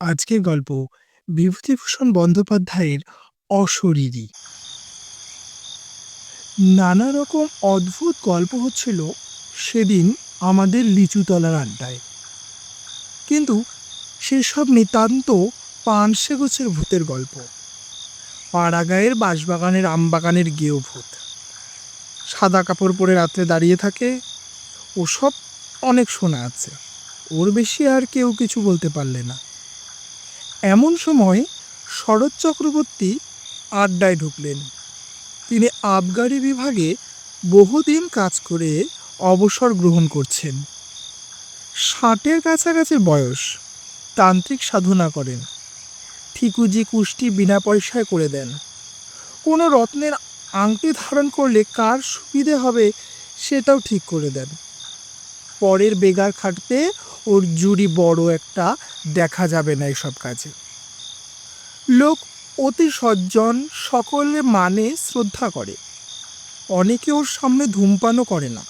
আজকের গল্প বিভূতিভূষণ বন্দ্যোপাধ্যায়ের অশরীরী। নানা রকম অদ্ভুত গল্প হচ্ছিল সেদিন আমাদের লিচুতলার আড্ডায়। কিন্তু সেসব নিতান্ত পানসে গোছের ভূতের গল্প। পাড়াগাঁয়ের বাঁশবাগানের আমবাগানের গেও ভূত। সাদা কাপড় পরে রাত্রে দাঁড়িয়ে থাকে, ওসব অনেক শোনা আছে। ওর বেশি আর কেউ কিছু বলতে পারলে না। এমন সময় শরৎ চক্রবর্তী আড্ডায় ঢুকলেন। তিনি আবগারি বিভাগে বহুদিন কাজ করে অবসর গ্রহণ করছেন। ষাটের কাছাকাছি বয়স, তান্ত্রিক সাধনা করেন। ঠিকুজি কুষ্টি বিনা পয়সায় করে দেন। কোনো রত্নের আংটি ধারণ করলে কার সুবিধে হবে সেটাও ঠিক করে দেন। পরের বেগার খাটতে ওর জুড়ি বড় একটা দেখা যাবে না এসব কাজে। লোক অতি সজ্জন, সকলে মানে শ্রদ্ধা করে। অনেকে ওর সামনে ধূমপানও করে না।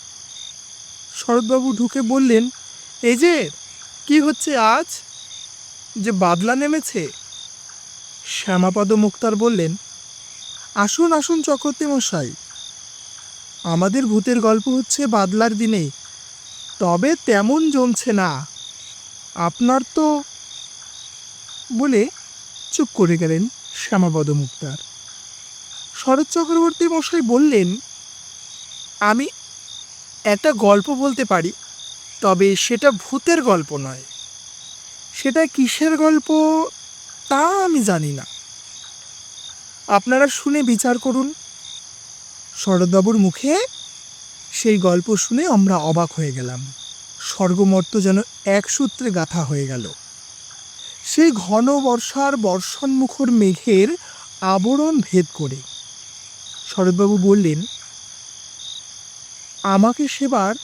শরৎবাবু ঢুকে বললেন, এই যে, কি হচ্ছে আজ? যে বাদলা নেমেছে? শ্যামাপদ মুক্তার বললেন, আসুন আসুন চক্রবর্তী মশাই। আমাদের ভূতের গল্প হচ্ছে বাদলার দিনে তবে তেমন জমছে না। আপনার তো বলে চুপ করে গেলেন শ্যামাপদ মুক্তার। শরৎ চক্রবর্তী মশাই বললেন, আমি একটা গল্প বলতে পারি, তবে সেটা ভূতের গল্প নয়। সেটা কিসের গল্প তা আমি জানি না। আপনারা শুনে বিচার করুন। শরৎবাবুর মুখে সেই গল্প শুনে আমরা অবাক হয়ে গেলাম। স্বর্গমর্ত যেন এক সূত্রে গাথা হয়ে গেল। সেই ঘন বর্ষার বর্ষণমুখর মেঘের আবরণ ভেদ করে। শরৎবাবু বললেন, আমাকে সেবার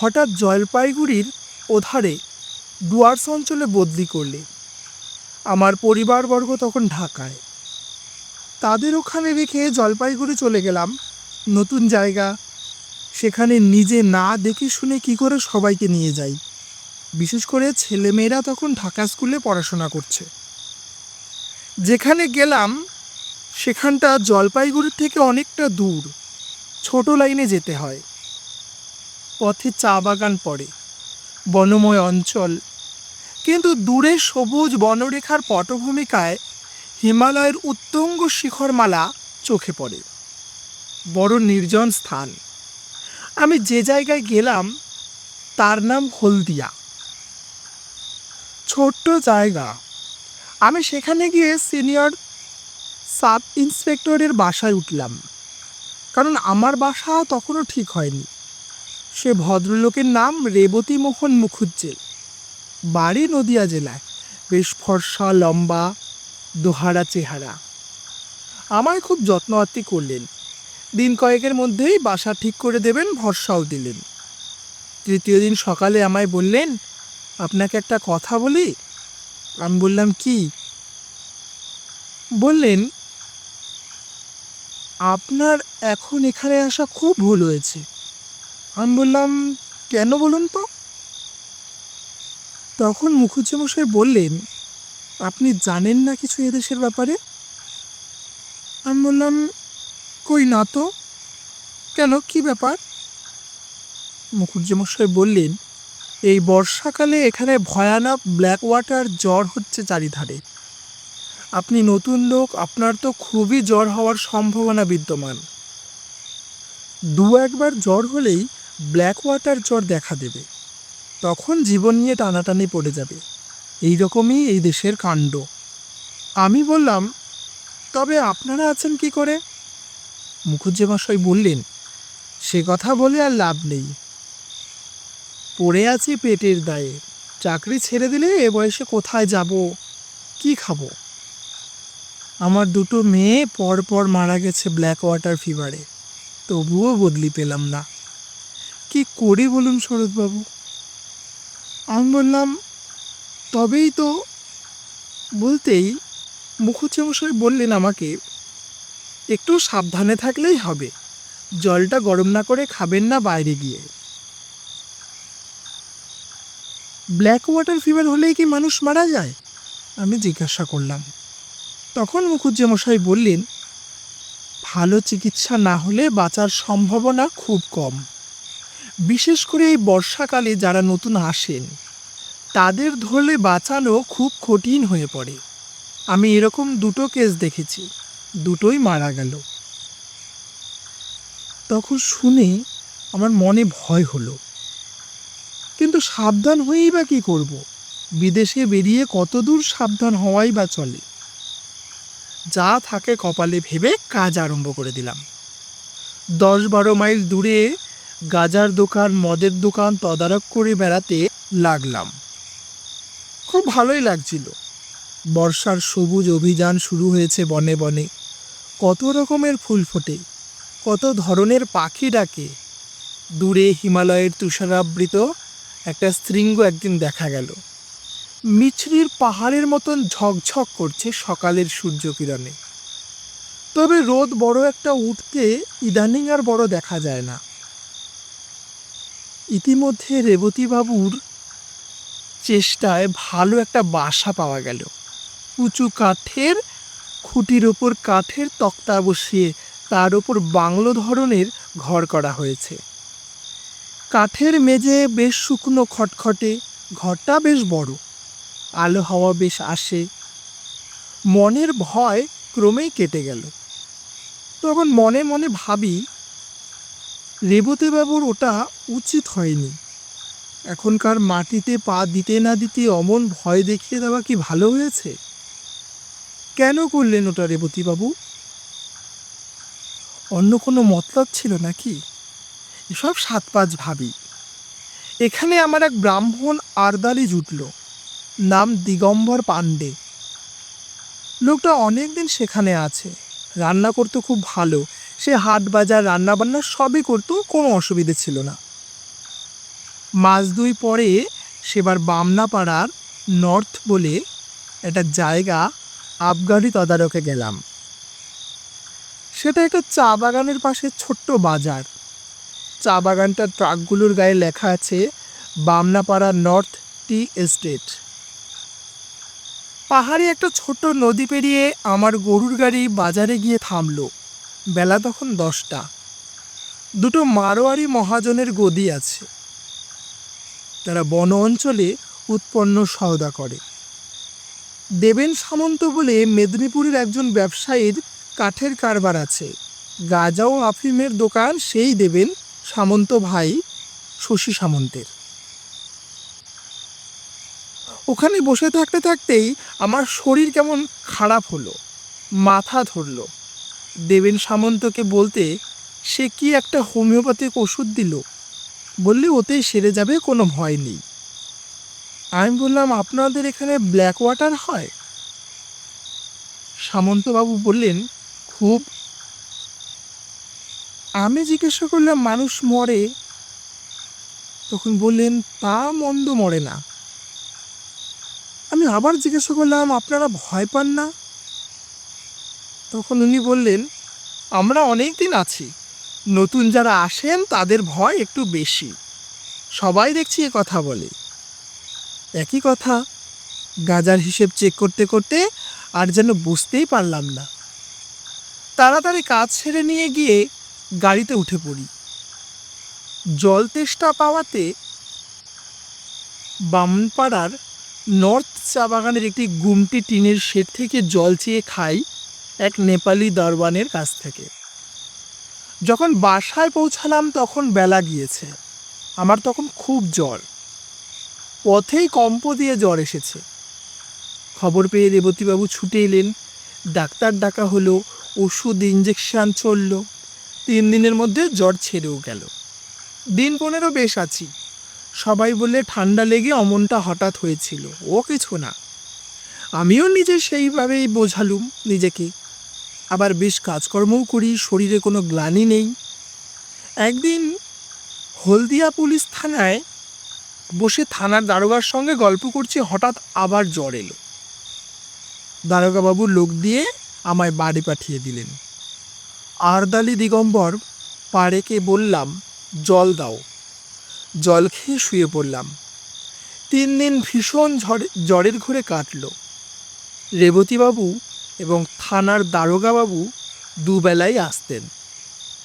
হঠাৎ জলপাইগুড়ির ওধারে ডুয়ার্স অঞ্চলে বদলি করলে। আমার পরিবারবর্গ তখন ঢাকায়। তাদের ওখানে রেখে জলপাইগুড়ি চলে গেলাম। নতুন জায়গা সেখানে নিজে না দেখে শুনে কি করে সবাইকে নিয়ে যাই। বিশেষ করে ছেলেমেয়েরা তখন ঢাকা স্কুলে পড়াশোনা করছে। যেখানে গেলাম, সেখানটা জলপাইগুড়ির থেকে অনেকটা দূর। ছোট লাইনে যেতে হয়। পথে চা বাগান পড়ে, বনময় অঞ্চল। কিন্তু দূরে সবুজ বনরেখার পটভূমিকায় হিমালয়ের উত্তঙ্গ শিখরমালা চোখে পড়ে। বড় নির্জন স্থান। আমি যে জায়গায় গেলাম, তার নাম হলদিয়া। ছোট্ট জায়গা। আমি সেখানে গিয়ে সিনিয়র সাব ইন্সপেক্টরের বাসায় উঠলাম। কারণ আমার বাসা তখনও ঠিক হয়নি। সে ভদ্রলোকের নাম রেবতী মোহন মুখুজ্জেল। বাড়ি নদিয়া জেলায়। বেশ ফর্সা, লম্বা, দোহারা চেহারা। আমায় খুব যত্ন আত্তি করলেন। দিন কয়েকের মধ্যেই বাসা ঠিক করে দেবেন ভরসাও দিলেন। তৃতীয় দিন সকালে আমায় বললেন, আপনাকে একটা কথা বলি? আমি বললাম, কি? বললেন, আপনার এখন এখানে আসা খুব ভুল হয়েছে। আমি বললাম, কেন বলুন তো? তখন মুখুজ্জি মশাই বললেন, আপনি জানেন না কিছু এদেশের ব্যাপারে? আমি বললাম কই না তো? কেন? কি ব্যাপার? মুখুজ্জি মশাই বললেন, এই বর্ষাকালে এখানে ভয়ানক ব্ল্যাক ওয়াটার জ্বর হচ্ছে চারিধারে। আপনি নতুন লোক, আপনার তো খুবই জ্বর হওয়ার সম্ভাবনা বিদ্যমান। দু একবার জ্বর হলেই ব্ল্যাক ওয়াটার জ্বর দেখা দেবে। তখন জীবন নিয়ে টানাটানি পড়ে যাবে। এই রকমই এই দেশের কাণ্ড। আমি বললাম, তবে আপনারা আছেন কি করে? মুখুজ্জি মশাই বললেন, সে কথা বলে আর লাভ নেই। পড়ে আছি পেটের দায়ে। চাকরি ছেড়ে দিলে এ বয়সে কোথায় যাব? কি খাব? আমার দুটো মেয়ে পর পর মারা গেছে ব্ল্যাক ওয়াটার ফিভারে। তবুও বদলি পেলাম না। কি করি বলুন শরৎবাবু? আমি বললাম, তবেই তো, বলতেই মুখুজ্জি মশাই বললেন আমাকে একটু সাবধানে থাকলেই হবে। জলটা গরম না করে খাবেন না বাইরে গিয়ে। ব্ল্যাক ওয়াটার ফিভার হলেই কি মানুষ মারা যায়? আমি জিজ্ঞাসা করলাম। তখন মুখুজ্জে মশাই বললেন, ভালো চিকিৎসা না হলে বাঁচার সম্ভাবনা খুব কম। বিশেষ করে এই বর্ষাকালে যারা নতুন আসেন, তাদের ধরলে বাঁচানো খুব কঠিন হয়ে পড়ে। আমি এরকম দুটো কেস দেখেছি। দুটোই মারা গেল। তখন শুনে আমার মনে ভয় হলো। কিন্তু সাবধান হয়েই বা কী করব? বিদেশে বেরিয়ে কত দূর সাবধান হওয়াই বা চলে? যা থাকে কপালে ভেবে কাজ আরম্ভ করে দিলাম। দশ বারো মাইল দূরে গাজার দোকান, মদের দোকান তদারক করে বেড়াতে লাগলাম। খুব ভালোই লাগছিল। বর্ষার সবুজ অভিযান শুরু হয়েছে বনে বনে। কত রকমের ফুল ফোটে, কত ধরনের পাখি ডাকে। দূরে হিমালয়ের তুষারাবৃত একটা শৃঙ্গ একদিন দেখা গেল। মিছরির পাহাড়ের মতন ঝকঝক করছে সকালের সূর্যকিরণে। তবে রোদ বড় একটা উঠতে ইদানিং আর বড় দেখা যায় না। ইতিমধ্যে রেবতীবাবুর চেষ্টায় ভালো একটা বাসা পাওয়া গেল। উঁচু কাঠের খুঁটির ওপর কাঠের তক্তা বসিয়ে তার ওপর বাংলো ধরনের ঘর করা হয়েছে। কাঠের মেঝে বেশ শুকনো খটখটে, ঘরটা বেশ বড়। আলো হাওয়া বেশ আসে। মনের ভয় ক্রমেই কেটে গেল। তখন মনে মনে ভাবি, রেবতীবাবুর ওটা উচিত হয়নি। এখনকার মাটিতে পা দিতে না দিতে অমন ভয় দেখিয়ে দেওয়া কি ভালো হয়েছে? কেন করলেন ওটা রেবতীবাবু অন্য কোনো মতলব ছিল নাকি? এসব সাত পাঁচ ভাবি। এখানে আমার এক ব্রাহ্মণ আরদালি জুটল, নাম দিগম্বর পাণ্ডে। লোকটা অনেক দিন সেখানে আছে, রান্না করতো খুব ভালো, সে হাট বাজার, রান্নাবান্না সবই করতো, কোনো অসুবিধে ছিল না। মাস দুই পরে সেবার বামনাপাড়ার নর্থ বলে একটা জায়গা আবগারি তদারকে গেলাম। সেটা একটা চা বাগানের পাশে ছোট্ট বাজার। চা বাগানটার ট্রাকগুলোর গায়ে লেখা আছে, বামনাপাড়া নর্থ টি এস্টেট। পাহাড়ে একটা ছোট্ট নদী পেরিয়ে আমার গরুর গাড়ি বাজারে গিয়ে থামলো। বেলা তখন দশটা। দুটো মারোয়ারি মহাজনের গদি আছে। তারা বন অঞ্চলে উৎপন্ন সওদা করে। দেবেন সামন্ত বলে মেদিনীপুরের একজন ব্যবসায়ীর কাঠের কারবার আছে। গাঁজা ও আফিমের দোকান সেই দেবেন সামন্ত ভাই, শশী সামন্তের। ওখানে বসে থাকতে থাকতেই আমার শরীর কেমন খারাপ হলো, মাথা ধরলো। দেবেন সামন্তকে বলতে, সে কি একটা হোমিওপ্যাথিক ওষুধ দিল? বললে, ওতেই সেরে যাবে, কোনো ভয় নেই। আমি বললাম, আপনাদের এখানে ব্ল্যাক ওয়াটার হয়? সামন্তবাবু বললেন, খুব। আমি জিজ্ঞাসা করলাম, মানুষ মরে? তখন বললেন, তা মন্দ মরে না। আমি আবার জিজ্ঞাসা করলাম, আপনারা ভয় পান না? তখন উনি বললেন, আমরা অনেক দিন আছি। নতুন যারা আসেন, তাদের ভয় একটু বেশি। সবাই দেখছি এ কথা বলে। একই কথা। গাজার হিসেব চেক করতে করতে আর যেন বুঝতেই পারলাম না। তাড়াতাড়ি কাজ ছেড়ে নিয়ে গিয়ে গাড়িতে উঠে পড়ি। জল তেষ্টা পাওয়াতে বামপাড়ার নর্থ চা বাগানের একটি গুমটি টিনের শেড থেকে জল চেয়ে খাই এক নেপালি দরবানের কাছ থেকে। যখন বাসায় পৌঁছালাম তখন বেলা গিয়েছে। আমার তখন খুব জ্বর। পথেই কম্প দিয়ে জ্বর এসেছে। খবর পেয়ে রেবতীবাবু ছুটে এলেন। ডাক্তার ডাকা হলো, ওষুধ ইঞ্জেকশান চলল। তিন দিনের মধ্যে জ্বর ছেড়েও গেল। দিন পনেরো বেশ আছি। সবাই বলে ঠান্ডা লেগে অমনটা হঠাৎ হয়েছিল, ও কিছু না। আমিও নিজে সেইভাবেই বোঝালুম নিজেকে। আবার বেশ কাজকর্মও করি, শরীরে কোনো গ্লানি নেই। একদিন হলদিয়া পুলিশ থানায় বসে থানার দারোগার সঙ্গে গল্প করছি, হঠাৎ আবার জ্বর এলো। দারোগাবাবু লোক দিয়ে আমায় বাড়ি পাঠিয়ে দিলেন। আরদালি দিগম্বর পাড়েকে বললাম, জল দাও। জল খেয়ে শুয়ে পড়লাম। তিন দিন ভীষণ ঝড়, জ্বরের ঘরে কাটল। রেবতীবাবু এবং থানার দারোগাবাবু দুবেলাই আসতেন।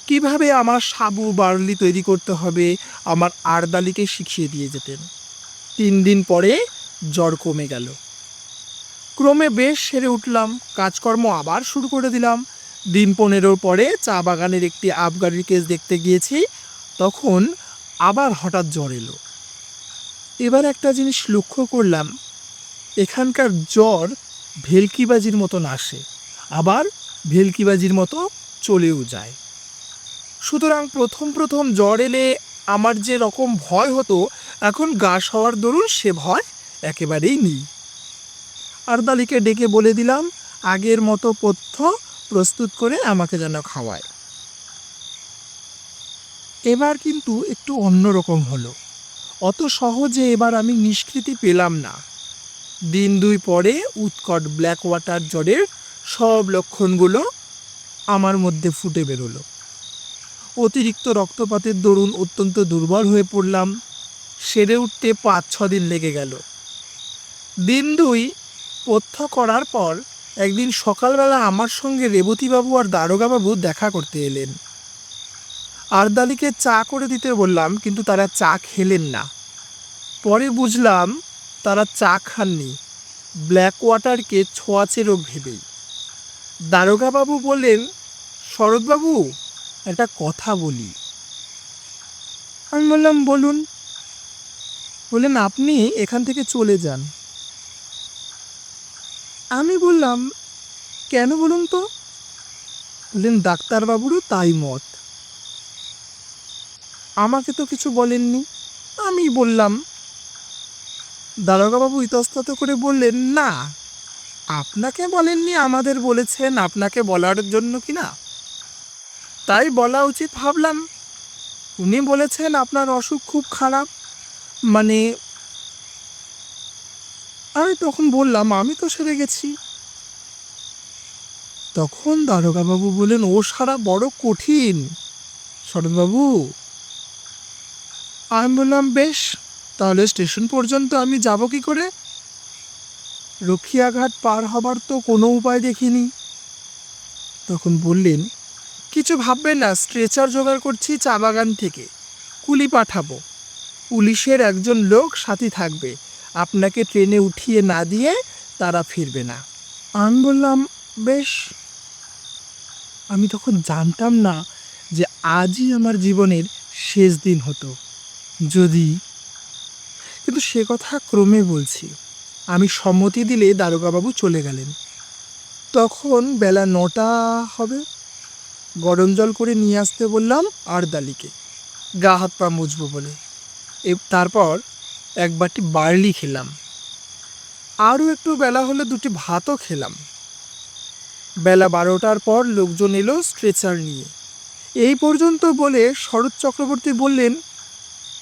কীভাবে আমার সাবু বার্লি তৈরি করতে হবে? আমার আরদালিকে শিখিয়ে দিয়ে যেতেন। তিন দিন পরে জ্বর কমে গেল। ক্রমে বেশ সেরে উঠলাম। কাজকর্ম আবার শুরু করে দিলাম। দিন পনেরোর পরে চা বাগানের একটি আবগারির কেস দেখতে গিয়েছি। তখন আবার হঠাৎ জ্বর এলো। এবার একটা জিনিস লক্ষ্য করলাম। এখানকার জ্বর ভেলকিবাজির মতন আসে। আবার ভেলকিবাজির মতো চলেও যায়। সুতরাং প্রথম প্রথম জ্বর এলে আমার যে রকম ভয় হতো, এখন গা হওয়ার দরুন সে ভয় একেবারেই নেই। আরদালিকে ডেকে বলে দিলাম, আগের মতো পথ্য প্রস্তুত করে আমাকে যেন খাওয়ায়। এবার কিন্তু একটু অন্যরকম হলো। অত সহজে এবার আমি নিষ্কৃতি পেলাম না। দিন দুই পরে উৎকট ব্ল্যাক ওয়াটার জ্বরের সব লক্ষণগুলো আমার মধ্যে ফুটে বেরোলো। অতিরিক্ত রক্তপাতের দরুন অত্যন্ত দুর্বল হয়ে পড়লাম। সেরে উঠতে পাঁচ, ছ দিন লেগে গেল। দিন দুই পথ্য করার পর একদিন সকালবেলা আমার সঙ্গে রেবতীবাবু আর দারোগাবাবু দেখা করতে এলেন। আরদালিকে চা করে দিতে বললাম, কিন্তু তারা চা খেলেন না। পরে বুঝলাম তারা চা খাননি, ব্ল্যাক ওয়াটারকে ছোঁয়াচে রোগ ভেবেই। দারোগাবাবু বললেন, শরৎবাবু একটা কথা বলি। আমি বললাম, বলুন। বললেন, আপনি এখান থেকে চলে যান। আমি বললাম, কেন বলুন তো? বললেন, ডাক্তারবাবুরও তাই মত। আমাকে তো কিছু বলেননি। আমি বললাম, দারোগাবাবু ইতস্তত করে বললেন, না, আপনাকে বলেননি, আমাদের বলেছেন, আপনাকে বলার জন্য কি না? তাই বলা উচিত ভাবলাম। উনি বলেছেন আপনার অসুখ খুব খারাপ। মানে আমি তখন বললাম, আমি তো সেরে গেছি। তখন দারোগাবাবু বললেন, ও সারা বড় কঠিন। শরৎবাবু, আমি বললাম, বেশ, তাহলে স্টেশন পর্যন্ত আমি যাব কি করে? রক্ষিয়াঘাট পার হবার তো কোনো উপায় দেখিনি। তখন বললেন কিছু ভাববেন না স্ট্রেচার জোগাড় করছি চা বাগান থেকে। কুলি পাঠাবো। পুলিশের একজন লোক সাথী থাকবে। আপনাকে ট্রেনে উঠিয়ে না দিয়ে তারা ফিরবে না। আমি বললাম, বেশ। আমি তখন জানতাম না যে আজই আমার জীবনের শেষ দিন হতো। যদি, কিন্তু সে কথা ক্রমে বলছি। আমি সম্মতি দিলে দারোগাবাবু চলে গেলেন। তখন বেলা নটা হবে। গরম জল করে নিয়ে আসতে বললাম আর দালিকে। গা হাত পা মুছবো বলে। এ তারপর এক বাটি বার্লি খেলাম। আরও একটু বেলা হলে দুটি ভাতও খেলাম। বেলা বারোটার পর লোকজন এলো স্ট্রেচার নিয়ে। এই পর্যন্ত বলে শরৎ চক্রবর্তী বললেন,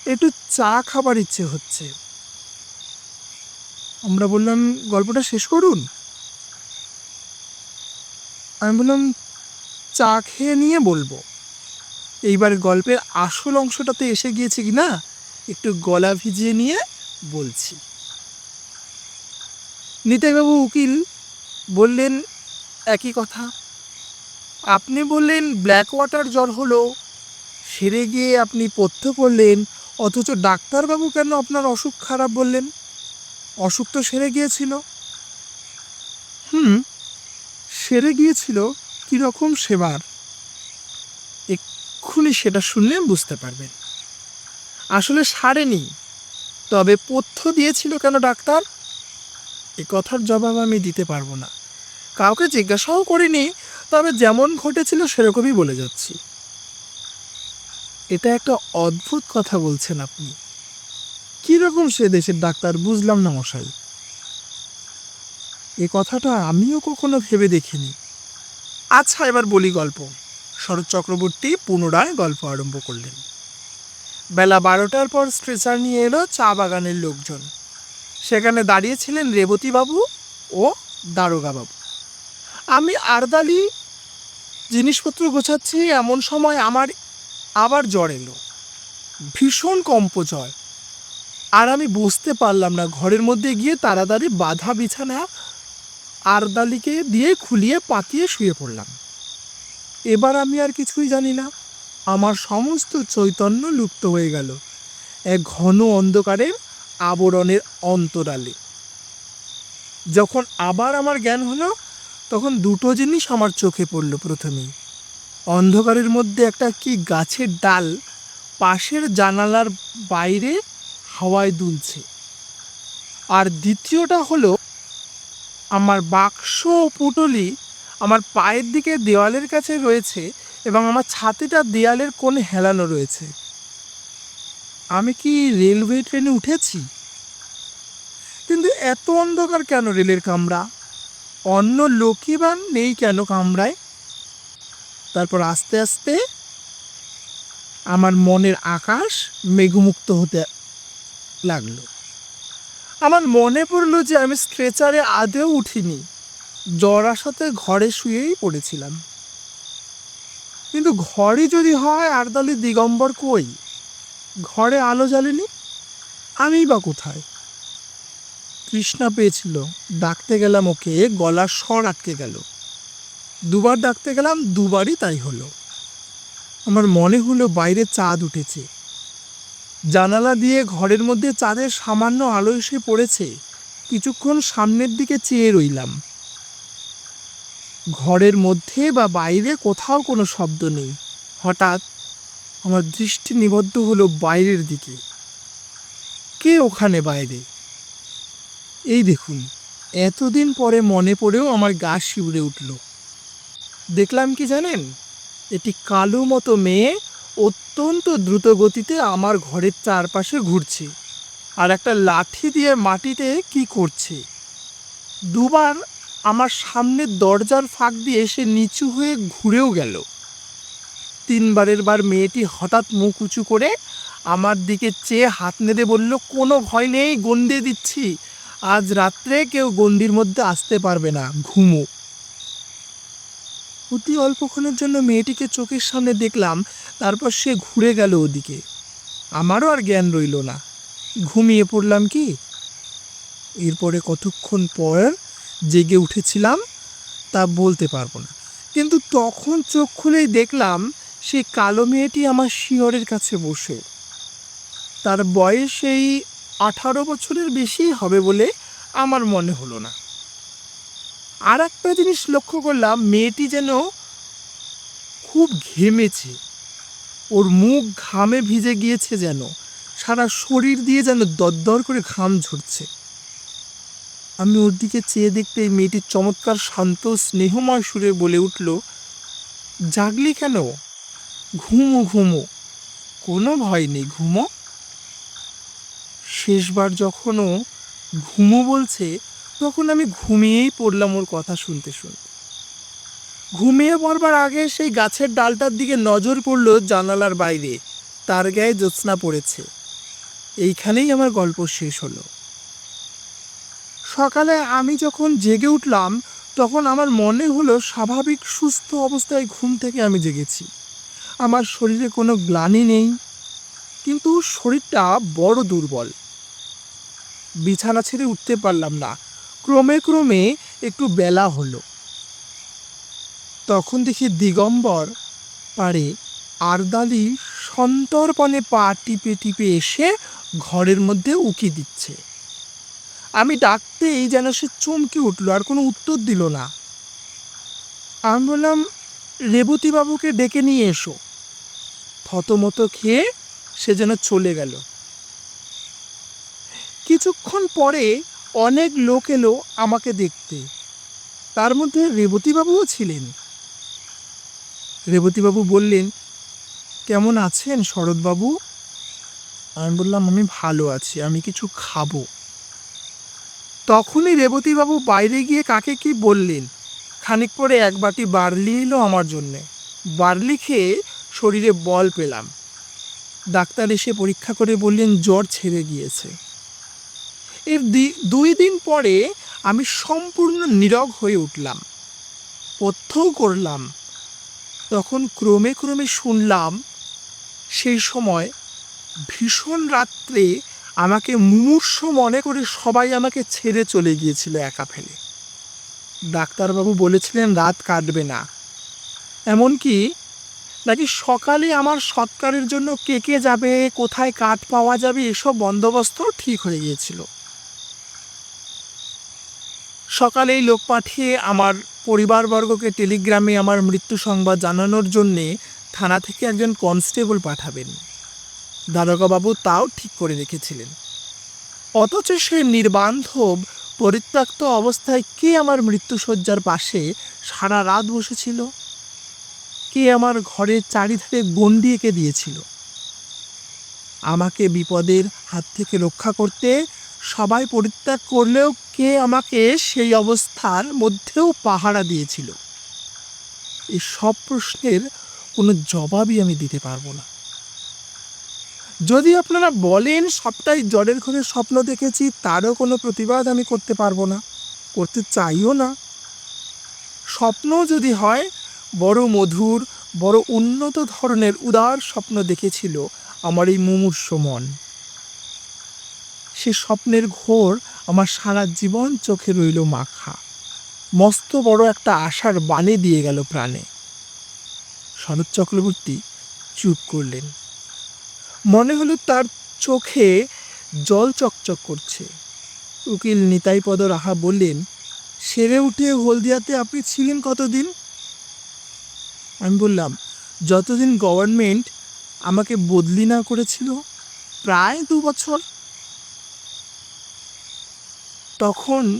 একটু চা খাবার ইচ্ছে হচ্ছে। আমরা বললাম, গল্পটা শেষ করুন? আমি বললাম চা খেয়ে নিয়ে বলব। এইবার গল্পের আসল অংশটাতে এসে গিয়েছে কি না, একটু গলা ভিজিয়ে নিয়ে বলছি। নিতাইবাবু উকিল, বললেন, একই কথা। আপনি বললেন ব্ল্যাক ওয়াটার জ্বর হলো, সেরে গিয়ে আপনি পথ্য করলেন, অথচ ডাক্তারবাবু কেন আপনার অসুখ খারাপ বললেন? অসুখ তো সেরে গিয়েছিল। হুম, সেরে গিয়েছিল কীরকম সেবার? এক্ষুনি সেটা শুনলে বুঝতে পারবেন। আসলে সারেনি, তবে পথ্য দিয়েছিল কেন ডাক্তার? এ কথার জবাব আমি দিতে পারব না। কাউকে জিজ্ঞাসাও করিনি, তবে যেমন ঘটেছিল সেরকমই বলে যাচ্ছি। এটা একটা অদ্ভুত কথা বলছেন আপনি। কীরকম সে দেশের ডাক্তার বুঝলাম না মশাই। এ কথাটা আমিও কখনো ভেবে দেখিনি। আচ্ছা এবার বলি গল্প। শরৎ চক্রবর্তী পুনরায় গল্প আরম্ভ করলেন। বেলা বারোটার পর স্ট্রেচার নিয়ে এলো চা বাগানের লোকজন। সেখানে দাঁড়িয়েছিলেন রেবতীবাবু ও দারোগাবাবু। আমি আরদালি জিনিসপত্র গোছাচ্ছি, এমন সময় আমার আবার জ্বর এলো। ভীষণ কম্প জ্বর আর আমি বুঝতে পারলাম না, ঘরের মধ্যে গিয়ে তাড়াতাড়ি বাধা বিছানা আরদালিকে দিয়ে খুলিয়ে পাতিয়ে শুয়ে পড়লাম। এবার আমি আর কিছুই জানি না। আমার সমস্ত চৈতন্য লুপ্ত হয়ে গেল। এক ঘন অন্ধকারের আবরণের অন্তরালে। যখন আবার আমার জ্ঞান হলো, তখন দুটো জিনিস আমার চোখে পড়ল প্রথমেই। অন্ধকারের মধ্যে একটা কি গাছের ডাল পাশের জানালার বাইরে হাওয়ায় দুলছে। আর দ্বিতীয়টা হলো আমার বাক্স ও পুটলি আমার পায়ের দিকে দেওয়ালের কাছে রয়েছে এবং আমার ছাতিটা দেয়ালের কোণে হেলানো রয়েছে। আমি কি রেলওয়ে ট্রেনে উঠেছি? কিন্তু এত অন্ধকার কেন রেলের কামরা? অন্য লোকই নেই কেন কামরায়? তারপর আস্তে আস্তে আমার মনের আকাশ মেঘমুক্ত হতে লাগল। আমার মনে পড়ল যে আমি স্ট্রেচারে আদেও উঠিনি। জ্বর আসাতে ঘরে শুয়েই পড়েছিলাম। কিন্তু ঘরে যদি হয় আরদালি দিগম্বর কই? ঘরে আলো জ্বালেনি? আমি বা কোথায়? তৃষ্ণা পেয়েছিল। ডাকতে গেলাম ওকে, গলার স্বর আটকে গেল। দুবার ডাকতে গেলাম, দুবারই তাই হলো। আমার মনে হলো বাইরে চাঁদ উঠেছে। জানালা দিয়ে ঘরের মধ্যে চাঁদের সামান্য আলো এসে পড়েছে। কিছুক্ষণ সামনের দিকে চেয়ে রইলাম। ঘরের মধ্যে বা বাইরে কোথাও কোনো শব্দ নেই। হঠাৎ আমার দৃষ্টি নিবদ্ধ হলো বাইরের দিকে। কে ওখানে বাইরে? এই দেখুন, এতদিন পরে মনে পড়েও আমার গা শিউরে উঠল। দেখলাম কি জানেন? এটি কালো মতো মেয়ে অত্যন্ত দ্রুত গতিতে আমার ঘরের চারপাশে ঘুরছে আর একটা লাঠি দিয়ে মাটিতে কি করছে। দুবার আমার সামনের দরজার ফাঁক দিয়ে সে নিচু হয়ে ঘুরেও গেল। তিনবারের বার মেয়েটি হঠাৎ মুখ উঁচু করে আমার দিকে চেয়ে হাত নেড়ে বলল, কোনো ভয় নেই, গন্ডে দিচ্ছি। আজ রাত্রে কেউ গন্ডির মধ্যে আসতে পারবে না, ঘুমো। অতি অল্পক্ষণের জন্য মেয়েটিকে চোখের সামনে দেখলাম, তারপর সে ঘুরে গেল ওদিকে। আমারও আর জ্ঞান রইল না। ঘুমিয়ে পড়লাম কি? এরপরে কতক্ষণ পর জেগে উঠেছিলাম তা বলতে পারব না। কিন্তু তখন চোখ খুলেই দেখলাম সেই কালো মেয়েটি আমার শিয়রের কাছে বসে। তার বয়স এই আঠারো বছরের বেশি হবে বলে আমার মনে হলো না। আর একটা জিনিস লক্ষ্য করলাম, মেয়েটি যেন খুব ঘেমেছে। ওর মুখ ঘামে ভিজে গিয়েছে যেন। সারা শরীর দিয়ে যেন দরদর করে ঘাম ঝরছে। আমি ওর দিকে চেয়ে দেখতে মেয়েটির চমৎকার, শান্ত, স্নেহময় সুরে বলে উঠল, জাগলি কেন? ঘুমো ঘুমো। কোনো ভয় নেই, ঘুমো। শেষবার যখনও ঘুমো বলছে তখন আমি ঘুমিয়েই পড়লাম ওর কথা শুনতে শুনতে। ঘুমিয়ে পড়বার আগে সেই গাছের ডালটার দিকে নজর পড়ল জানালার বাইরে। তার গায়ে জ্যোৎস্না পড়েছে। এইখানেই আমার গল্প শেষ হলো। সকালে আমি যখন জেগে উঠলাম, তখন আমার মনে হলো স্বাভাবিক সুস্থ অবস্থায় ঘুম থেকে আমি জেগেছি। আমার শরীরে কোনো গ্লানি নেই, কিন্তু শরীরটা বড় দুর্বল। বিছানা ছেড়ে উঠতে পারলাম না। ক্রমে ক্রমে একটু বেলা হলো। তখন দেখি দিগম্বর পারে আরদালি সন্তর্পণে পা টিপে টিপে এসে ঘরের মধ্যে উকি দিচ্ছে। আমি ডাকতেই যেন সে চমকে উঠল, আর কোনো উত্তর দিল না। আমি বললাম, রেবতীবাবুকে ডেকে নিয়ে এসো। থতমত খেয়ে সে যেন চলে গেল। কিছুক্ষণ পরে অনেক লোক এলো আমাকে দেখতে। তার মধ্যে রেবতীবাবুও ছিলেন। রেবতীবাবু বললেন, কেমন আছেন শরৎবাবু? আমি বললাম, আমি ভালো আছি, আমি কিছু খাব। তখনই রেবতীবাবু বাইরে গিয়ে কাকে কি বললেন। খানিক পরে এক বাটি বার্লি এলো আমার জন্যে। বার্লি খেয়ে শরীরে বল পেলাম। ডাক্তার এসে পরীক্ষা করে বললেন, জ্বর ছেড়ে গিয়েছে। এর দুই দিন পরে আমি সম্পূর্ণ নীরব হয়ে উঠলাম। পথ্যও করলাম। তখন ক্রমে ক্রমে শুনলাম, সেই সময় ভীষণ রাত্রে আমাকে মুমূর্ষ মনে করে সবাই আমাকে ছেড়ে চলে গিয়েছিল একা ফেলে। ডাক্তারবাবু বলেছিলেন, রাত কাটবে না। এমনকি নাকি সকালে আমার সৎকারের জন্য কে কে যাবে, কোথায় কাঠ পাওয়া যাবে, এসব বন্দোবস্ত ঠিক হয়ে গিয়েছিল। সকালেই লোক পাঠিয়ে আমার পরিবারবর্গকে টেলিগ্রামে আমার মৃত্যু সংবাদ জানানোর জন্যে থানা থেকে একজন কনস্টেবল পাঠাবেন। দারোগাবাবু তাও ঠিক করে রেখেছিলেন। অথচ সে নির্বান্ধব, পরিত্যক্ত অবস্থায় কে আমার মৃত্যুসজ্জার পাশে সারা রাত বসেছিল? কে আমার ঘরের চারিধারে গণ্ডি এঁকে দিয়েছিল? আমাকে বিপদের হাত থেকে রক্ষা করতে সবাই পরিত্যাগ করলেও কে আমাকে সেই অবস্থার মধ্যেও পাহারা দিয়েছিল? এই সব প্রশ্নের কোনো জবাবই আমি দিতে পারব না। যদি আপনারা বলেন, সবটাই জলের ঘরে স্বপ্ন দেখেছি, তারও কোনো প্রতিবাদ আমি করতে পারব না, করতে চাইও না। স্বপ্ন যদি হয়, বড় মধুর, বড় উন্নত ধরনের উদার স্বপ্ন দেখেছিল আমার এই মুমূর্ষ মন। সে স্বপ্নের ঘোর আমার সারা জীবন চোখে রইল মাখা। মস্ত বড় একটা আশার বাণী দিয়ে গেল প্রাণে। শরৎ চক্রবর্তী চুপ করলেন। মনে হলো তার চোখে জল চকচক করছে। উকিল নিতাইপদ রাহা বললেন, সেরে উঠে হলদিয়াতে আপনি ছিলেন কতদিন? আমি বললাম, যতদিন গভর্নমেন্ট আমাকে বদলি না করেছিল, প্রায় দু বছর। তখন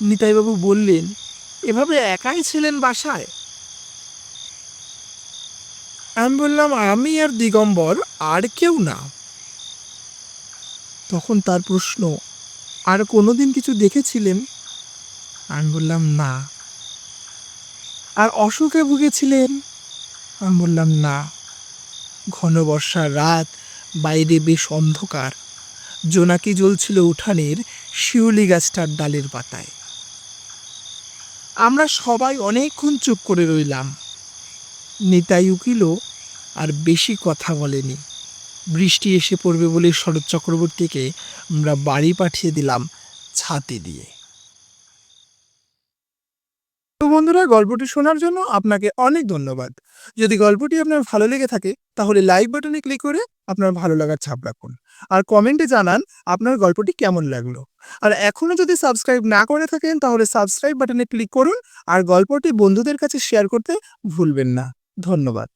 নিতাইবাবু বললেন, এভাবে একাই ছিলেন বাসায়? আমি বললাম, আমি আর দিগম্বর আর কেউ না। তখন তার প্রশ্ন, আর কোনো দিন কিছু দেখেছিলেন? আমি বললাম, না। আর অসুখে ভুগেছিলেন? আমি বললাম, না। ঘন বর্ষার রাত, বাইরে বেশ অন্ধকার। জোনাকি জ্বলছিল উঠানের শিউলি গাছটার ডালের পাতায়। আমরা সবাই অনেকক্ষণ চুপ করে রইলাম। নিতাই উকিলও আর বেশি কথা বলেনি। বৃষ্টি এসে পড়বে বলে শরৎ চক্রবর্তীকে আমরা বাড়ি পাঠিয়ে দিলাম ছাতে দিয়ে। তো বন্ধুরা, গল্পটি শোনার জন্য আপনাকে অনেক ধন্যবাদ। যদি গল্পটি আপনার ভালো লেগে থাকে, তাহলে লাইক বাটনে ক্লিক করে আপনার ভালো লাগার ছাপ রাখুন। আর কমেন্টে জানান আপনার গল্পটি কেমন লাগল। আর এখনও যদি সাবস্ক্রাইব না করে থাকেন, তাহলে সাবস্ক্রাইব বাটনে ক্লিক করুন। আর গল্পটি বন্ধুদের কাছে শেয়ার করতে ভুলবেন না। ধন্যবাদ।